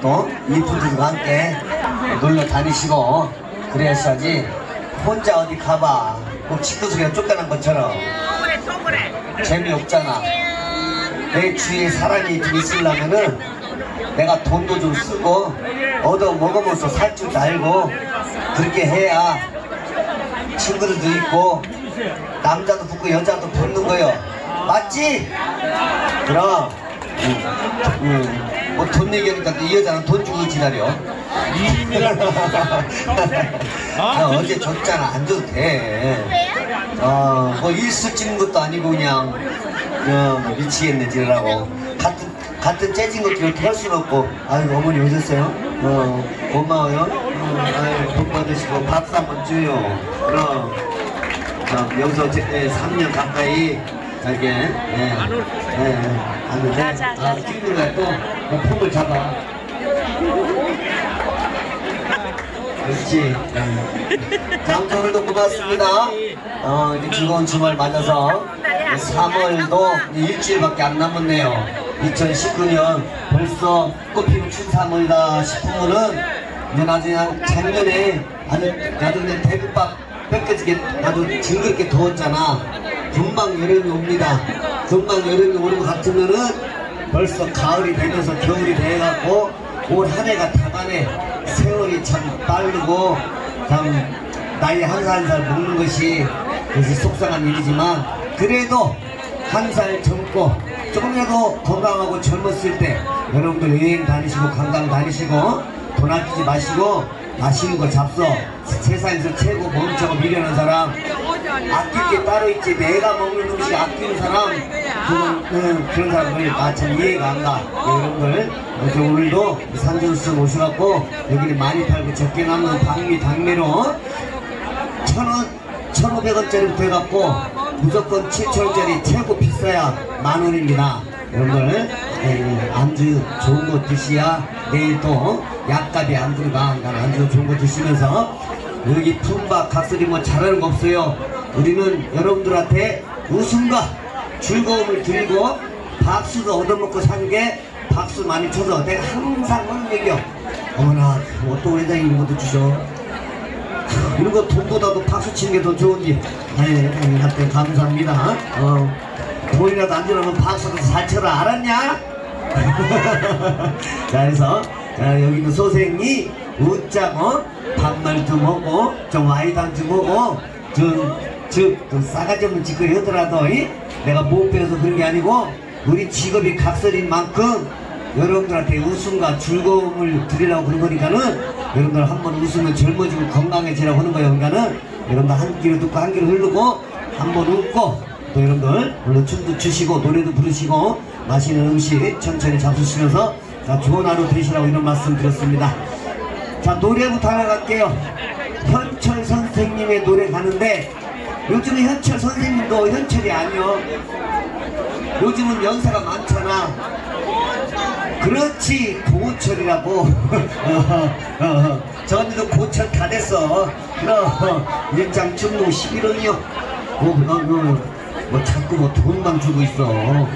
또 이쁜들과 함께 놀러 다니시고 그래야지 혼자 어디 가봐. 꼭 집도석에 쫓겨난 것처럼 재미없잖아. 내 주위에 사람이 좀 있으려면은 내가 돈도 좀 쓰고 얻어 먹으면서 살 줄도 알고 그렇게 해야 친구들도 있고 남자도 붙고 여자도 붙는 거요. 맞지? 그럼. 음, 뭐 돈 얘기하니까 또이 여자는 돈 주고 기다려. 아, 어제 줬잖아 안 줘도 돼. 어, 뭐 일수 찍는 것도 아니고 그냥 어, 뭐 미치겠네 지라고. 같은 같은 째진 것도 이렇게 할 수는 없고. 아유 어머니 오셨어요? 어 고마워요. 어, 아유 복 받으시고 밥도 한번 줘요. 그럼 어, 여기서 제, 예, 3년 가까이 이렇게 예, 예, 하는데 아, 찍는 거야 또뭐 폼을 잡아 그렇지. 네. 자, 아무튼 오늘도 고맙습니다. 어, 이렇게 즐거운 주말 맞아서 3월도 일주일밖에 안 남았네요. 2019년 벌써 꽃피는 춘 3월이다 싶으면은 이제 나중에 한 작년에 아주 나도 그냥 대구밥 뺏겨지게 나도 징그럽게 더웠잖아. 금방 여름이 옵니다. 금방 여름이 오는 것 같으면은 벌써 가을이 되면서 겨울이 돼갖고 올 한 해가 다 가네. 세월이 참 빠르고 참 나이 한 살 한 살 먹는 것이 그것이 속상한 일이지만 그래도 한 살 젊고 조금이라도 건강하고 젊었을 때 여러분들 여행 다니시고 관광 다니시고 돈 아끼지 마시고 맛있는 거 잡숴 세상에서 최고 멍청하고 미련한 사람 아낄 게 따로 있지. 내가 먹는 음식 아끼는 사람. 그건 음, 그런 사람들 나참 이해가 안가. 여러분들 어제 오늘도 산전수 오셔갖고 여기는 많이 팔고 적게 남는 방미 당매로 천원 천오백 원짜리부터 해갖고 무조건 칠천원짜리 최고 비싸야 만원입니다. 여러분들 예, 안주 좋은 거 드셔야 내일 또 약값이 안 들어가. 그러니까 안주 좋은 거 드시면서 여기 품바 각설이 뭐 잘하는 거 없어요 우리는 여러분들한테 웃음과 즐거움을 드리고 박수도 얻어먹고 산 게 박수 많이 쳐서 내가 항상 하는 얘기요 어머나 어떤 회장님 이런 것도 주셔? 이런 거 돈보다도 박수 치는 게 더 좋은지. 네, 한테 감사합니다. 어, 돈이라도 안 주려면 박수도 잘 쳐라. 알았냐? 자 그래서 자, 여기 있는 소생이 웃자고 반말도 먹고 좀 와이당도 먹고 좀 즉 싸가지 없는 짓거리 하더라도 이? 내가 못 배워서 그런 게 아니고 우리 직업이 각설인 만큼 여러분들한테 웃음과 즐거움을 드리려고 그런 거니까는 여러분들 한번 웃으면 젊어지고 건강해지라고 하는 거예요. 그러니까는 여러분들 한 귀로 듣고 한 귀로 흐르고 한번 웃고 또 여러분들 오늘 춤도 추시고 노래도 부르시고 맛있는 음식 천천히 잡수시면서 자 좋은 하루 되시라고 이런 말씀 드렸습니다. 자 노래부터 하나 갈게요. 현철 선생님의 노래 가는데 요즘은 현철 선생님도 현철이 아니요. 요즘은 연세가 많잖아. 그렇지 고철이라고. 저한테도 고철 다 됐어. 그럼 일장 충무 11원이요. 뭐, 뭐, 뭐, 뭐 자꾸 뭐 돈만 주고 있어. 어,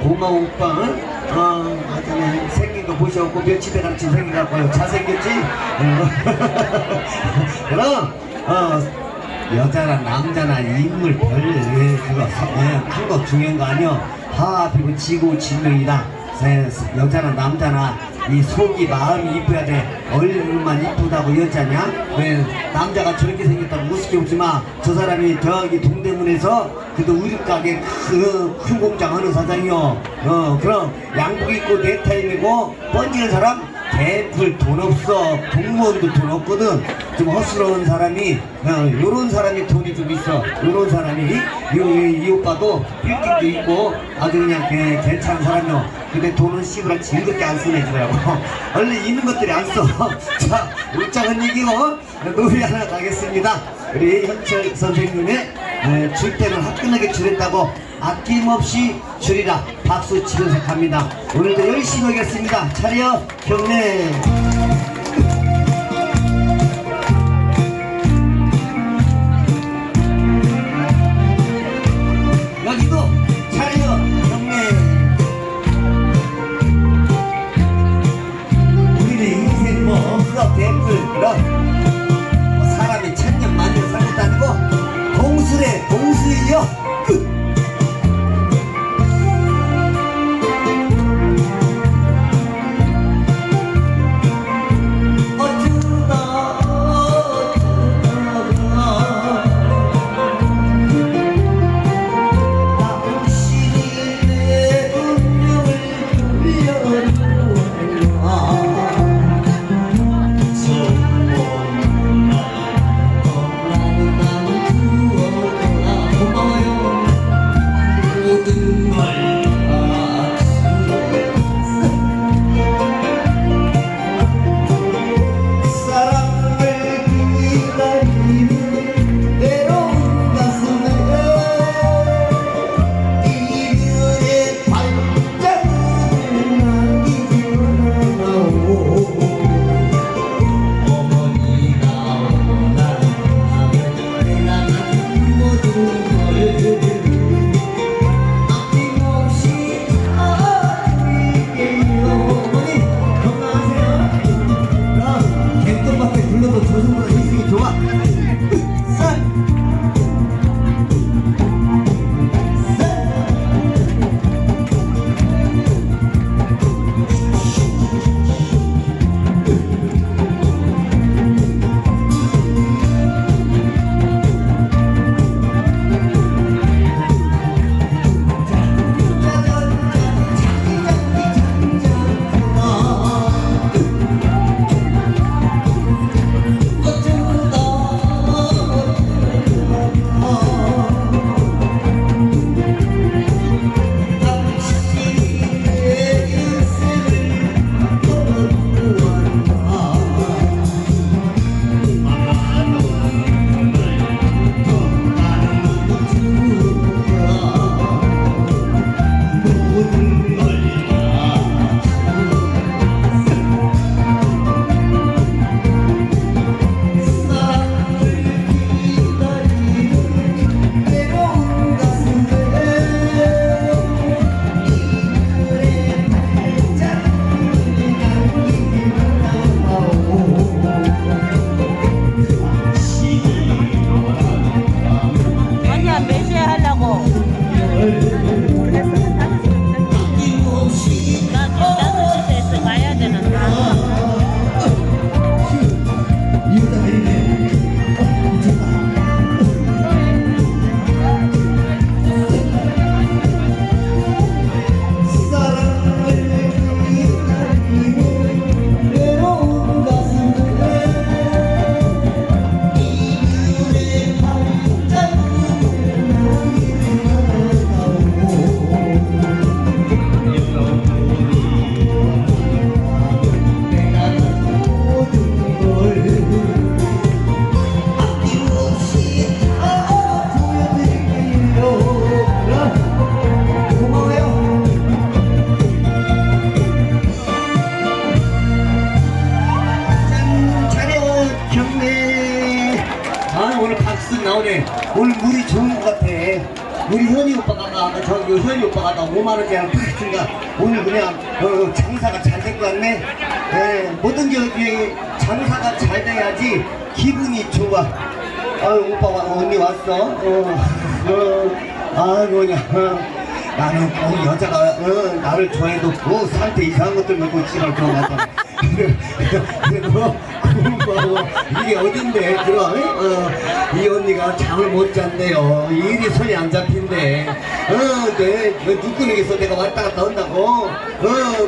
고마워 오빠. 어, 하여튼 생긴 거 보셔갖고 며칠에 같이 생겨갖고 잘생겼지? 어. 그럼 어, 여자나 남자나 인물 별 예, 그거 예, 큰거 중요한 거 아니요 화합이고 지고 진명이다. 예, 여자나 남자나 이 속이 마음이 이뻐야 돼. 얼굴만 이쁘다고 여자냐? 왜 남자가 저렇게 생겼다고 우습게 웃지 마. 저 사람이 저기 동대문에서 그도 우유 가게 큰, 큰 공장 하는 사장이요 어 그럼 양복 입고 넥타이고 번지는 사람 대풀 돈 없어. 공무원도 돈 없거든. 좀 허스러운 사람이 어, 요런 사람이 돈이 좀 있어. 요런 사람이 이, 이, 이 오빠도 빌딩도 있고 아주 그냥 개, 괜찮은 사람이요. 근데 돈은 씨부라 즐겁게 안 쓰네 주라고. 원래 있는 것들이 안써자 울장한 얘기고 노래 하나 가겠습니다 우리 현철 선생님의 출퇴근 화끈하게 줄였다고 아낌없이 줄이라 박수 치면서 갑니다. 오늘도 열심히 하겠습니다. 차려 경례. 여기도 차려 경례. 우리의 인생 뭐 없어 대풀 그럼. 공수 현이 오빠가 나 5만 원짜리 팍 주니까 오늘 그냥 어, 장사가 잘 될 것 같네. 예, 모든 게 장사가 잘 돼야지 기분이 좋아. 아유 오빠 와, 언니 왔어. 어, 어, 아 뭐냐. 어. 나는 꼭 여자가 어, 나를 좋아해도 그 상태 이상한 것들 먹고 지랄 같아. 그래도 공부하고 이게 어딘데? 그럼 어, 이 언니가 잠을 못 잤네요. 일이 손이 안 잡힌대. 어내 그 누구에게서 내가 왔다 갔다 한다고. 어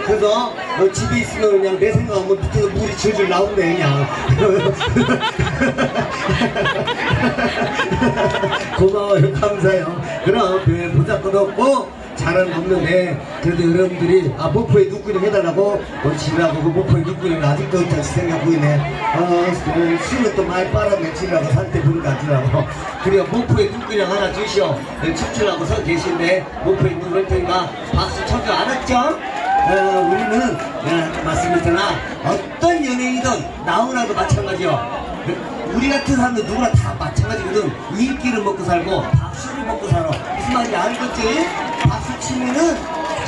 그래서 어, 집에 있으면 그냥 내 생각하면 밑에서 물이 줄줄 나온대 그냥. 고마워요. 감사해요. 그럼 그 보잘것 없고 잘은 없는데 그래도 여러분들이 아 목포에 누구를 해달라고? 뭐 지라고? 그 목포에 누구를 아직도 다시 생각 보이네. 어그 술은 또 많이 빨았네 지라고 산때 부르다 주라고. 그래요. 목포에 누구랑 하나 주시오. 네, 춤추라고 서 계신데 목포에 누구를 테니까 박수 쳐줘. 알았죠? 어, 우리는 예, 말씀드렸잖아 어떤 연예인이든 나훈아도 마찬가지요. 그, 우리 같은 사람들 누구나 다 마찬가지거든. 인기를 먹고 살고 박수를 먹고 살아. 무슨 말인지 알겠지? 박수 치면은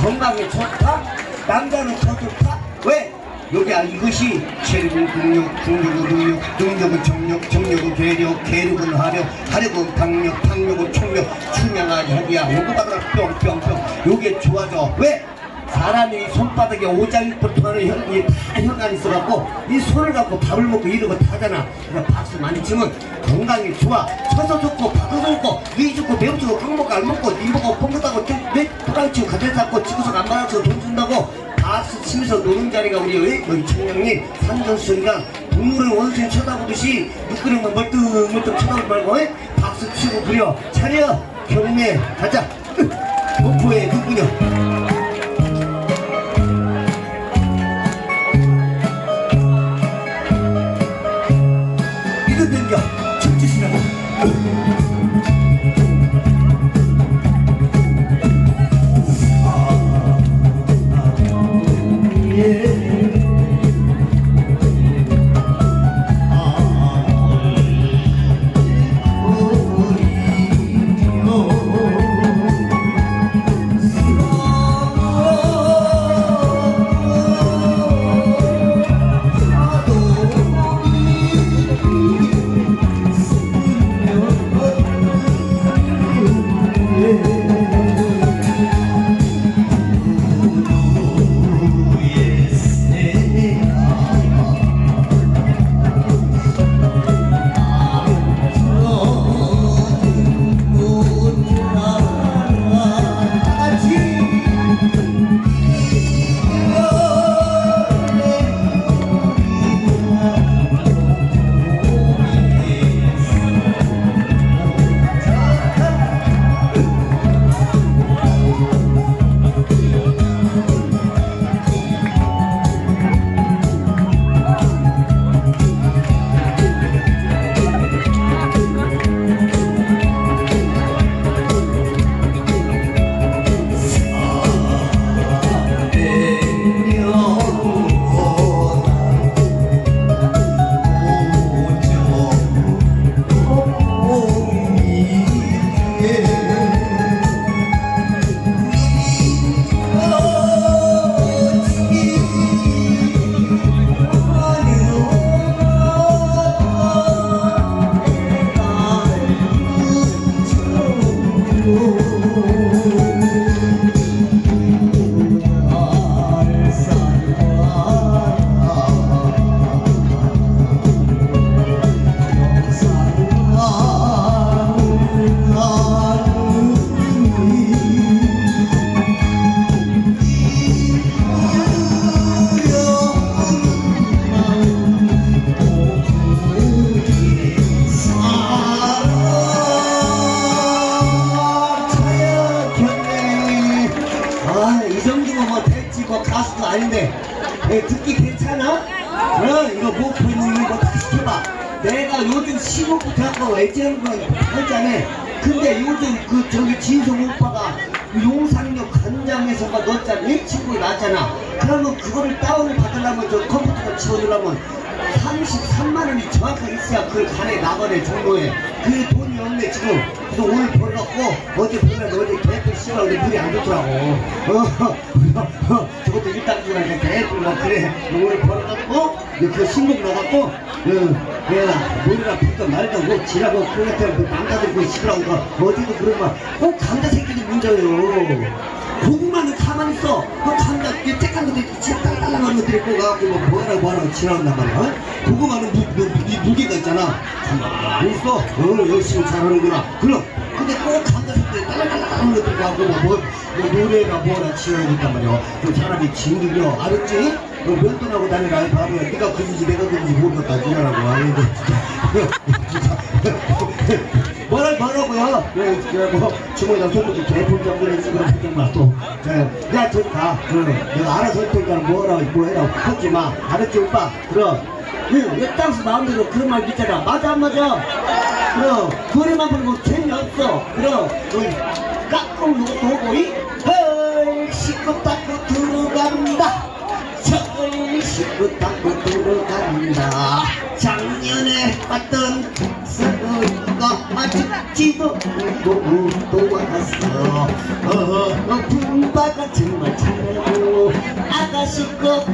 건강에 좋다 남자는 더 좋다 왜? 여기 아, 이것이 체력은 근력, 근력은 능력, 능력은 정력, 정력은 괴력, 괴력은 화력, 화력은 강력, 강력은 총력, 충명하게 하기야. 요거 받아라 뿅뿅뿅. 요게 좋아져. 왜? 사람이 손바닥에 오장육부터 하는 혈이 다 혈관이 있어갖고 이 손을 갖고 밥을 먹고 이러고 타잖아. 그러니까 박수 많이 치면 건강이 좋아. 서서 좋고 박아서 좋고 위 좋고 매우 좋고 강 먹고 알 먹고 이 먹고 뻥긋하고 내 도랑 치고 가대 잡고 치고서 안 받아서 돈 준다고 박수 치면서 노는 자리가 우리 여기, 청량리 산전수니까 동물을 원수에 쳐다보듯이 누구랑만 멀뚱멀뚱 쳐다보지 말고 에? 박수 치고 그려 차려 경례 가자 목포의 누구냐 아, 아닌데. 에, 듣기 괜찮아? 그럼 이거 뭐 보이는 이거 다 시켜봐. 내가 요즘 15부터 하고 애지는 거 했잖아. 근데 요즘 그 저기 진성 오빠가 그 용산역 간장에서가 넣었잖아. 내 친구가 났잖아. 그러면 그거를 다운을 받으려면 저 컴퓨터에 집어넣으려면 33만 원이 정확하게 있어야 그 간에 나가네 정도에 그 돈이 없네 지금 그래서 오늘 벌었고 어제 보면 어제 개뿔 씨발 근데 물이 안 좋더라고 어, 저것도 일당 주라니까 개뿔 뭐 그래 오늘 벌어갖고 그 신곡 어, 내가 머리가 붙던 말도 뭐 지라고 그랬더니 그 남자들 그 씨라고 그 어제도 그런 말꼭 감자 새끼들 문제예요 고구마는 가만히 있어. 그 감자, 이 쬐깐 것도 진짜 딸딸한 것들이 꼬가지고 뭐 뭐하라 뭐하라 지나간단 말이야. 어? 고구마는 무, 무, 이 무게가 있잖아. 가만히 있어. 어, 열심히 잘하는구나. 그럼. 근데 꼭 감자 새끼들이 딸딸딸한 것들이 뭐, 뭐, 뭐 노래가 뭐라 지나간단 말이야. 그 사람이 진득이야. 알았지? 너 면도하고 다니라 이 바보야. 네가 그인지 내가 그인지. 아이고 진짜. 진짜. 뭐라 뭐라고요? 네, 그래고 주머니에 손톱이 개풀 정도로 있으면 그냥 또. 네, 야, 저기 가. 그럼 내가 알아서 할 테니까 뭐라 뭐 해라 하지 마. 알았지 오빠? 그럼. 응, 내 땅스 마음대로 그런 말 믿잖아. 맞아 안 맞아? 그럼 노래만 부르고 재미없어. 그럼 너 깎고 누구도 오고 이? 헐 식구 닦고 들어간다. 절 식구 닦고 들어간다. 작년에 봤던 서가 아직지도 않고 또 왔어. 어, 어, 어, 분바가 정말 잘하고 아가씨 거